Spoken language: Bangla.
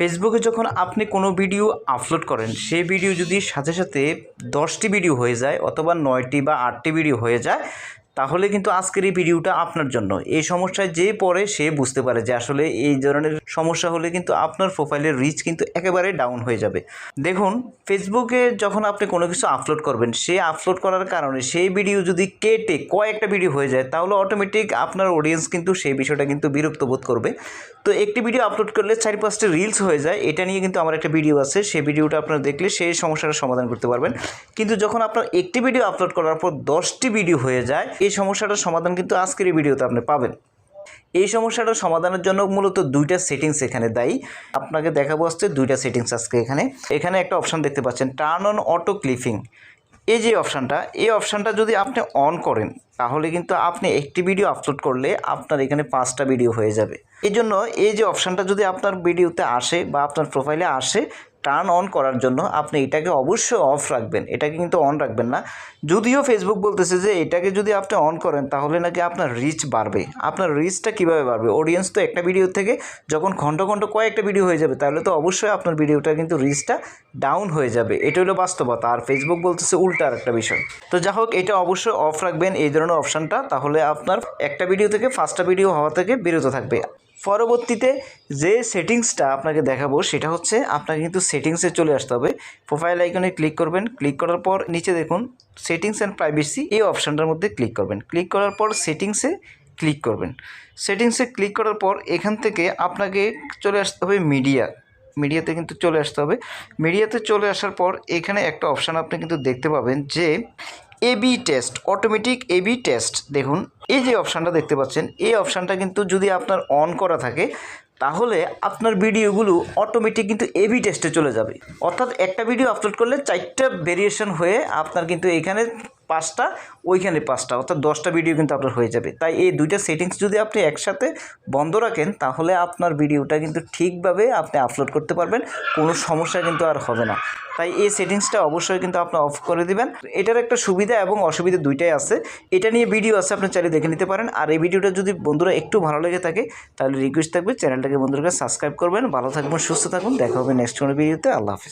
ফেসবুকে যখন আপনি কোনো ভিডিও আপলোড করেন সেই ভিডিও যদি সাথে সাথে দশটি ভিডিও হয়ে যায় অথবা নয়টি বা আটটি ভিডিও হয়ে যায় তাহলে কিন্তু আজকের এই ভিডিওটা আপনার জন্য। এই সমস্যায় যে পড়ে সে বুঝতে পারে যে আসলে এই ধরনের সমস্যা হলে কিন্তু আপনার প্রোফাইলের রিচ কিন্তু একেবারে ডাউন হয়ে যাবে। দেখুন ফেসবুকে যখন আপনি কোনো কিছু আপলোড করবেন, সে আপলোড করার কারণে সেই ভিডিও যদি কেটে কয়েকটা ভিডিও হয়ে যায়, তাহলে অটোমেটিক আপনার অডিয়েন্স কিন্তু সেই বিষয়টা কিন্তু বিরক্ত বোধ করবে। তো একটি ভিডিও আপলোড করলে চারি পাঁচটা রিলস হয়ে যায়, এটা নিয়ে কিন্তু আমার একটা ভিডিও আছে, সেই ভিডিওটা আপনারা দেখলে সেই সমস্যাটার সমাধান করতে পারবেন। কিন্তু যখন আপনার একটি ভিডিও আপলোড করার পর দশটি ভিডিও হয়ে যায় সমস্যাটার সমাধান কিন্তু আজকের এই ভিডিওতে আপনি পাবেন। এই সমস্যাটার সমাধানের জন্য মূলত দুইটা সেটিংস এখানে দায়ী। আপনাকে দেখাবো আসছে দুইটা সেটিংস আজকে এখানে। এখানে একটা অপশান দেখতে পাচ্ছেন টার্ন অন অটো ক্লিপিং এই যে অপশানটা এই অপশানটা যদি আপনি অন করেন, তাহলে কিন্তু আপনি একটি ভিডিও আপলোড করলে আপনার এখানে পাঁচটা ভিডিও হয়ে যাবে। এই জন্য এই যে অপশানটা যদি আপনার ভিডিওতে আসে বা আপনার প্রোফাইলে আসে টার্ন অন করার জন্য আপনি এটাকে অবশ্যই অফ রাখবেন। এটাকে কিন্তু অন রাখবেন না। যদিও ফেসবুক বলতেছে যে এটাকে যদি আপনি অন করেন, তাহলে নাকি আপনার রিচ বাড়বে। আপনার রিচটা কীভাবে বাড়বে? অডিয়েন্স তো একটা ভিডিও থেকে যখন ঘণ্টা ঘণ্টা কয়েকটা ভিডিও হয়ে যাবে, তাহলে তো অবশ্যই আপনার ভিডিওটা কিন্তু রিচটা ডাউন হয়ে যাবে। এটা হলো বাস্তবতা। আর ফেসবুক বলতেছে উল্টা আর একটা বিষয়। তো যা হোক, এটা অবশ্যই অফ রাখবেন এই ধরনের অপশানটা তাহলে আপনার একটা ভিডিও থেকে পাঁচটা ভিডিও হওয়া থেকে বিরত থাকবে। পরবর্তীতে যে সেটিংসটা আপনাকে দেখাবো, সেটা হচ্ছে আপনাকে কিন্তু সেটিংসে চলে আসতে হবে। প্রোফাইল আইকনে ক্লিক করবেন। ক্লিক করার পর নিচে দেখুন সেটিংস অ্যান্ড প্রাইভেসি এই অপশানটার মধ্যে ক্লিক করবেন। ক্লিক করার পর সেটিংসে ক্লিক করবেন। সেটিংসে ক্লিক করার পর এখান থেকে আপনাকে চলে আসতে হবে মিডিয়া মিডিয়াতে কিন্তু চলে আসতে হবে। মিডিয়াতে চলে আসার পর এখানে একটা অপশান আপনি কিন্তু দেখতে পাবেন যে A B test automatic A B test দেখুন, এই যে অপশানটা দেখতে পাচ্ছেন, এই অপশানটা কিন্তু যদি আপনার অন করা থাকে, তাহলে আপনার ভিডিওগুলো অটোমেটিক কিন্তু এবি টেস্টে চলে যাবে। অর্থাৎ একটা ভিডিও আপলোড করলে চারটা ভেরিয়েশন হয়ে আপনার কিন্তু এখানে পাঁচটা, ওইখানে পাঁচটা, অর্থাৎ দশটা ভিডিও কিন্তু আপনার হয়ে যাবে। তাই এই দুইটা সেটিংস যদি আপনি একসাথে বন্ধ রাখেন, তাহলে আপনার ভিডিওটা কিন্তু ঠিকভাবে আপনি আপলোড করতে পারবেন, কোনো সমস্যা কিন্তু আর হবে না। তাই এই সেটিংসটা অবশ্যই কিন্তু আপনি অফ করে দিবেন। এটার একটা সুবিধা এবং অসুবিধা দুইটাই আছে। এটা নিয়ে ভিডিও আছে, আপনি চাইলে দেখে নিতে পারেন। আর এই ভিডিওটা যদি বন্ধুরা একটু ভালো লেগে থাকে, তাহলে রিকোয়েস্ট থাকবে, চ্যানেলটাকে বন্ধুরা সাবস্ক্রাইব করবেন। ভালো থাকবেন, সুস্থ থাকুন। দেখা হবে নেক্সট কোনো ভিডিওতে আল্লাহ হাফিজ।